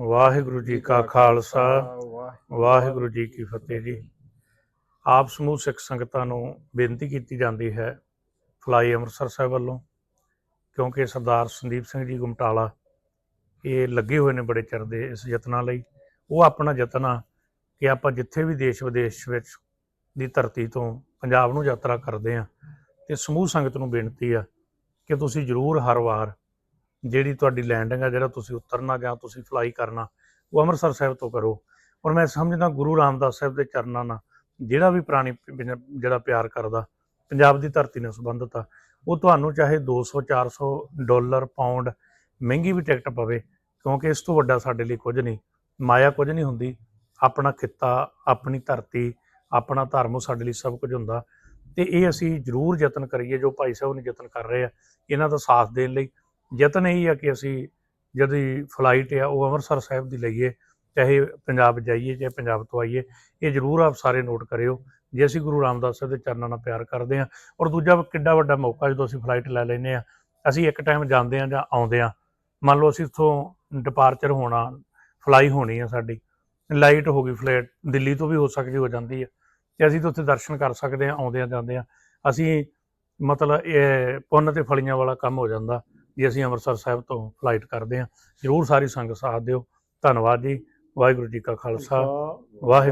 ਵਾਹਿਗੁਰੂ ਜੀ ਕਾ ਖਾਲਸਾ, ਵਾਹਿਗੁਰੂ ਜੀ ਕੀ ਫਤਿਹ ਜੀ। ਆਪ ਸਮੂਹ ਸਿੱਖ ਸੰਗਤਾਂ ਨੂੰ ਬੇਨਤੀ ਕੀਤੀ ਜਾਂਦੀ ਹੈ ਫਲਾਈ ਅੰਮ੍ਰਿਤਸਰ ਸਾਹਿਬ ਵੱਲੋਂ, ਕਿਉਂਕਿ ਸਰਦਾਰ ਸੰਦੀਪ ਸਿੰਘ ਜੀ ਗੁਮਟਾਲਾ ਇਹ ਲੱਗੇ ਹੋਏ ਨੇ ਬੜੇ ਚਿਰ ਦੇ ਇਸ ਯਤਨਾਂ ਲਈ। ਉਹ ਆਪਣਾ ਯਤਨ ਆ ਕਿ ਆਪਾਂ ਜਿੱਥੇ ਵੀ ਦੇਸ਼ ਵਿਦੇਸ਼ ਵਿੱਚ ਦੀ ਧਰਤੀ ਤੋਂ ਪੰਜਾਬ ਨੂੰ ਯਾਤਰਾ ਕਰਦੇ ਆ ਤੇ ਸਮੂਹ ਸੰਗਤ ਨੂੰ ਬੇਨਤੀ ਆ ਕਿ ਤੁਸੀਂ ਜ਼ਰੂਰ ਹਰ ਵਾਰ ਜਿਹੜੀ ਤੁਹਾਡੀ ਲੈਂਡਿੰਗ ਆ, ਜਿਹੜਾ ਤੁਸੀਂ ਉਤਰਨਾ ਜਾਂ ਤੁਸੀਂ ਫਲਾਈ ਕਰਨਾ, ਉਹ ਅੰਮ੍ਰਿਤਸਰ ਸਾਹਿਬ ਤੋਂ ਕਰੋ। ਔਰ ਮੈਂ ਸਮਝਦਾ ਗੁਰੂ ਰਾਮਦਾਸ ਸਾਹਿਬ ਦੇ ਚਰਨਾਂ ਨਾਲ, ਜਿਹੜਾ ਵੀ ਪ੍ਰਾਣੀ ਜਿਹੜਾ ਪਿਆਰ ਕਰਦਾ, ਪੰਜਾਬ ਦੀ ਧਰਤੀ ਨਾਲ ਸੰਬੰਧਿਤ ਆ, ਉਹ ਤੁਹਾਨੂੰ ਚਾਹੇ 200 400 ਡਾਲਰ, ਪਾਉਂਡ ਮਹਿੰਗੀ ਵੀ ਟਿਕਟ ਪਵੇ, ਕਿਉਂਕਿ ਇਸ ਤੋਂ ਵੱਡਾ ਸਾਡੇ ਲਈ ਕੁਝ ਨਹੀਂ। ਮਾਇਆ ਕੁਝ ਨਹੀਂ ਹੁੰਦੀ। ਆਪਣਾ ਖਿੱਤਾ, ਆਪਣੀ ਧਰਤੀ, ਆਪਣਾ ਧਰਮ ਸਾਡੇ ਲਈ ਸਭ ਕੁਝ ਹੁੰਦਾ। ਤੇ ਇਹ ਅਸੀਂ ਜ਼ਰੂਰ ਯਤਨ ਕਰੀਏ, ਜੋ ਭਾਈ ਸਾਹਿਬ ਨੇ ਯਤਨ ਕਰ ਰਹੇ ਆ, ਇਹਨਾਂ ਦਾ ਸਾਥ ਦੇਣ ਲਈ। ਯਤਨ ਇਹੀ ਆ ਕਿ ਅਸੀਂ ਜਿਹੜੀ ਫਲਾਈਟ ਆ ਉਹ ਅੰਮ੍ਰਿਤਸਰ ਸਾਹਿਬ ਦੀ ਲਈਏ, ਚਾਹੇ ਪੰਜਾਬ ਜਾਈਏ, ਚਾਹੇ ਪੰਜਾਬ ਤੋਂ ਆਈਏ, ਇਹ ਜ਼ਰੂਰ ਆਪ ਸਾਰੇ ਨੋਟ ਕਰਿਓ। ਜੇ ਅਸੀਂ ਗੁਰੂ ਰਾਮਦਾਸ ਸਾਹਿਬ ਦੇ ਚਰਨਾਂ ਨਾਲ ਪਿਆਰ ਕਰਦੇ ਹਾਂ ਔਰ ਦੂਜਾ ਕਿੱਡਾ ਵੱਡਾ ਮੌਕਾ ਜਦੋਂ ਅਸੀਂ ਫਲਾਈਟ ਲੈ ਲੈਨੇ ਆ ਅਸੀਂ ਇੱਕ ਟਾਈਮ ਜਾਂਦੇ ਆ ਜਾਂ ਆਉਂਦੇ ਆ ਮੰਨ ਲਓ ਅਸੀਂ ਇੱਥੋਂ ਡਿਪਾਰਚਰ ਹੋਣਾ ਫਲਾਈ ਹੋਣੀ ਆ ਸਾਡੀ ਲਾਈਟ ਹੋ ਗਈ ਫਲਾਈਟ ਦਿੱਲੀ ਤੋਂ ਵੀ ਹੋ ਸਕਦੀ, ਹੋ ਜਾਂਦੀ ਆ। ਤੇ ਅਸੀਂ ਤਾਂ ਉੱਥੇ ਦਰਸ਼ਨ ਕਰ ਸਕਦੇ ਆ ਆਉਂਦੇ ਆ ਜਾਂਦੇ ਆ ਅਸੀਂ ਮਤਲਬ ਇਹ ਪੁੰਨ ਤੇ ਫਲੀਆਂ ਵਾਲਾ ਕੰਮ ਹੋ ਜਾਂਦਾ। ਜੇ ਅਸੀਂ ਅੰਮ੍ਰਿਤਸਰ ਸਾਹਿਬ ਤੋਂ ਫਲਾਈਟ ਕਰਦੇ ਆ ਜਰੂਰ ਸਾਰੀ ਸੰਗਤ ਸਾਥ ਦਿਓ। ਧੰਨਵਾਦ ਜੀ। ਵਾਹਿਗੁਰੂ ਜੀ ਕਾ ਖਾਲਸਾ। ਵਾਹਿਗੁਰੂ